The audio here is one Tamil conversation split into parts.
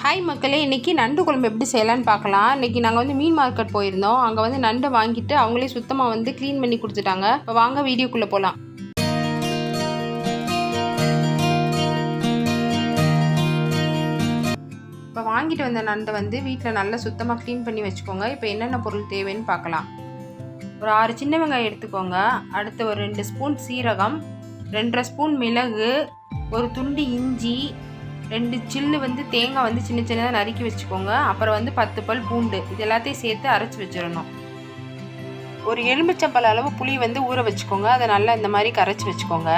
ஹாய் மக்களே. இன்றைக்கி நண்டு குழம்பு எப்படி செய்யலான்னு பார்க்கலாம். இன்றைக்கி நாங்கள் வந்து மீன் மார்க்கெட் போயிருந்தோம். அங்கே வந்து நண்டை வாங்கிட்டு அவங்களே சுத்தமாக வந்து க்ளீன் பண்ணி கொடுத்துட்டாங்க. இப்போ வாங்க வீடியோக்குள்ளே போகலாம் இப்போ வாங்கிட்டு வந்த நண்டை வந்து வீட்டில் நல்லா சுத்தமாக க்ளீன் பண்ணி வச்சுக்கோங்க. இப்போ என்னென்ன பொருள் தேவைன்னு பார்க்கலாம். ஒரு ஆறு சின்ன வெங்காயம் எடுத்துக்கோங்க. அடுத்து ஒரு ரெண்டு ஸ்பூன் சீரகம் ரெண்டரை ஸ்பூன் மிளகு ஒரு துண்டு இஞ்சி ரெண்டு சில்லு வந்து தேங்காய் வந்து சின்ன சின்னதாக நறுக்கி வச்சுக்கோங்க. அப்புறம் வந்து பத்து பல் பூண்டு. இது எல்லாத்தையும் சேர்த்து அரைச்சி வச்சிடணும். ஒரு எலுமிச்சம்பழ அளவு புளி வந்து ஊற வச்சுக்கோங்க. அதை நல்லா இந்த மாதிரி கரைச்சி வச்சுக்கோங்க.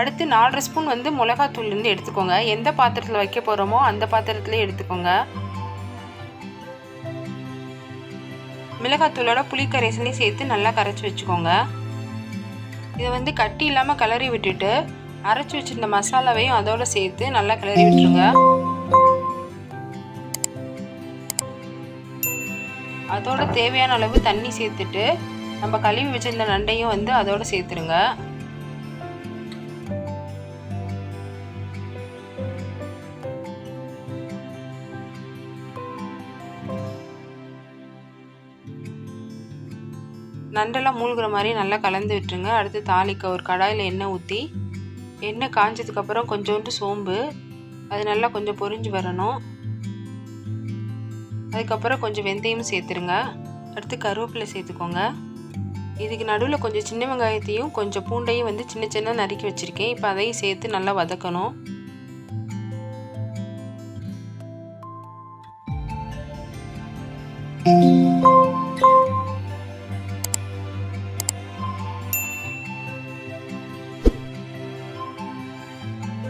அடுத்து நாலரை ஸ்பூன் வந்து மிளகாத்தூள் வந்து எடுத்துக்கோங்க. எந்த பாத்திரத்தில் வைக்க போகிறோமோ அந்த பாத்திரத்துலேயே எடுத்துக்கோங்க. மிளகாத்தூளோட புளி கரைசலையும் சேர்த்து நல்லா கரைச்சி வச்சுக்கோங்க. இதை வந்து கட்டி இல்லாமல் கிளறி விட்டுட்டு அரைச்சி வச்சிருந்த மசாலாவையும் அதோட சேர்த்து நல்லா கிளறி விட்டுருங்க. அதோட தேவையான அளவு தண்ணி சேர்த்துட்டு நம்ம கழுவி வச்சிருந்த நண்டையும் வந்து அதோட சேர்த்துருங்க. நண்டெல்லாம் மூழ்கிற மாதிரி நல்லா கலந்து விட்டுருங்க. அடுத்து தாளிக்க ஒரு கடாயில் எண்ணெய் ஊற்றி எண்ணெய் காஞ்சதுக்கப்புறம் கொஞ்சோண்டு சோம்பு. அது நல்லா கொஞ்சம் பொரிஞ்சு வரணும். அதுக்கப்புறம் கொஞ்சம் வெந்தயம் சேர்த்துருங்க. அடுத்து கருவேப்பிலை சேர்த்துக்கோங்க. இதுக்கு நடுவில் கொஞ்சம் சின்ன வெங்காயத்தையும் கொஞ்சம் பூண்டையும் வந்து சின்ன சின்ன நறுக்கி வச்சுருக்கேன். இப்போ அதையும் சேர்த்து நல்லா வதக்கணும்.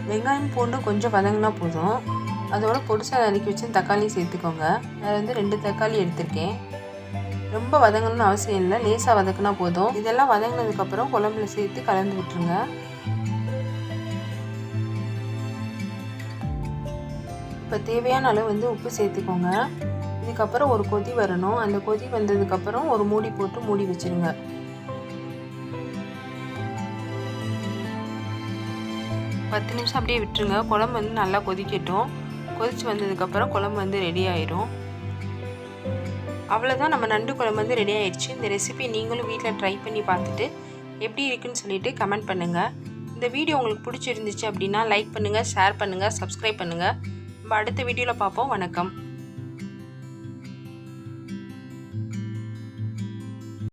வெங்காயம் பூண்டு கொஞ்சம் வதங்கினா போதும். அதோட பொடிசாக நறுக்கி வச்சு தக்காளி சேர்த்துக்கோங்க. நான் வந்து ரெண்டு தக்காளி எடுத்திருக்கேன். ரொம்ப வதங்கணும்னு அவசியம் இல்லை. லேசாக வதக்குனா போதும். இதெல்லாம் வதங்கினதுக்கப்புறம் குழம்புல சேர்த்து கலந்து விட்டுருங்க. இப்போ தேவையான அளவு வந்து உப்பு சேர்த்துக்கோங்க. இதுக்கப்புறம் ஒரு கொதி வரணும். அந்த கொதி வந்ததுக்கப்புறம் ஒரு மூடி போட்டு மூடி வச்சுருங்க. பத்து நிமிஷம் அப்படியே விட்டுருங்க. குழம்பு வந்து நல்லா கொதிக்கட்டும். கொதித்து வந்ததுக்கப்புறம் குழம்பு வந்து ரெடி ஆயிரும். அவ்வளோதான் நம்ம நண்டு குழம்பு வந்து ரெடி ஆயிடுச்சு. இந்த ரெசிபி நீங்களும் வீட்டில் ட்ரை பண்ணி பார்த்துட்டு எப்படி இருக்குன்னு சொல்லிட்டு கமெண்ட் பண்ணுங்கள் இந்த வீடியோ உங்களுக்கு பிடிச்சிருந்துச்சு அப்படின்னா லைக் பண்ணுங்கள் ஷேர் பண்ணுங்கள் சப்ஸ்கிரைப் பண்ணுங்கள் நம்ம அடுத்த வீடியோவில் பார்ப்போம். வணக்கம்.